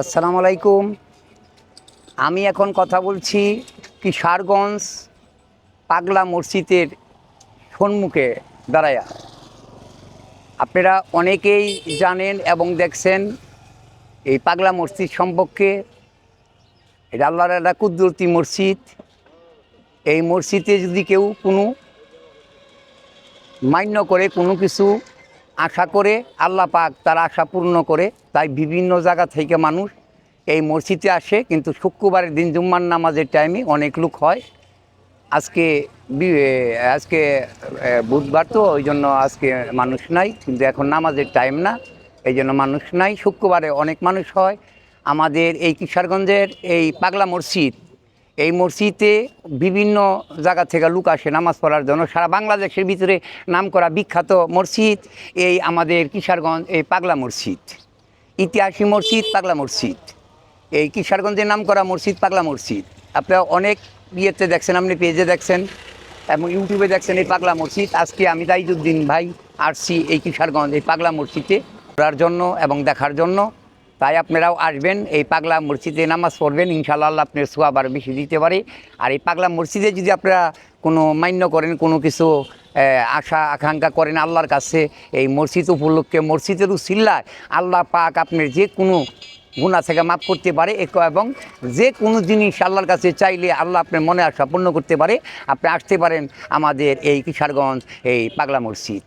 আসসালামু আলাইকুম আমি এখন কথা বলছি কিশোরগঞ্জ পাগলা মসজিদের সম্মুখে দাঁড়ায়া। আপনারা অনেকেই জানেন এবং দেখছেন এই পাগলা মসজিদ সম্পর্কে। এটা আল্লাহর একটা কুদরতি মসজিদ। এই মসজিদে যদি কেউ কোনো মান্য করে কোনো কিছু আশা করে আল্লাহ পাক তার আশা পূর্ণ করে, তাই বিভিন্ন জায়গা থেকে মানুষ এই মসজিদে আসে, কিন্তু শুক্রবারের দিন জুম্মার নামাজের টাইমে অনেক লোক হয়। আজকে আজকে বুধবার তো, ওই জন্য আজকে মানুষ নাই, কিন্তু এখন নামাজের টাইম না, এই জন্য মানুষ নাই। শুক্রবারে অনেক মানুষ হয়। আমাদের এই কিশোরগঞ্জের এই পাগলা মসজিদ এই মসজিদে বিভিন্ন জায়গা থেকে লোক আসে নামাজ পড়ার জন্য। সারা বাংলাদেশের ভিতরে নাম করা বিখ্যাত মসজিদ এই আমাদের কিশোরগঞ্জ, এই পাগলা মসজিদ। ইতিহাসী মসজিদ, পাগলা মসজিদ। এই কিশোরগঞ্জের নাম করা মসজিদ, পাগলা মসজিদ। আপনারা অনেক ইয়েতে দেখছেন, আপনি পেজে দেখছেন এবং ইউটিউবে দেখছেন এই পাগলা মসজিদ। আজকে আমি তাইজুদ্দিন ভাই আসছি এই কিশোরগঞ্জ, এই পাগলা মসজিদে ঘোরার জন্য এবং দেখার জন্য। তাই আপনারাও আসবেন, এই পাগলা মসজিদে নামাজ পড়বেন, ইনশাআল্লাহ আল্লাহ আপনার সোয়াব আরও বেশি দিতে পারে। আর এই পাগলা মসজিদে যদি আপনারা কোনো মান্য করেন, কোনো কিছু আশা, আকাঙ্ক্ষা করেন আল্লাহর কাছে, এই মসজিদ উপলক্ষে, মসজিদের উসিল্লায় আল্লাহ পাক আপনার যে কোনো গুণা থেকে মাফ করতে পারে এবং যে কোনো জিনিস আল্লাহর কাছে চাইলে আল্লাহ আপনার মনে আশা পূর্ণ করতে পারে। আপনি আসতে পারেন আমাদের এই কিশোরগঞ্জ, এই পাগলা মসজিদ।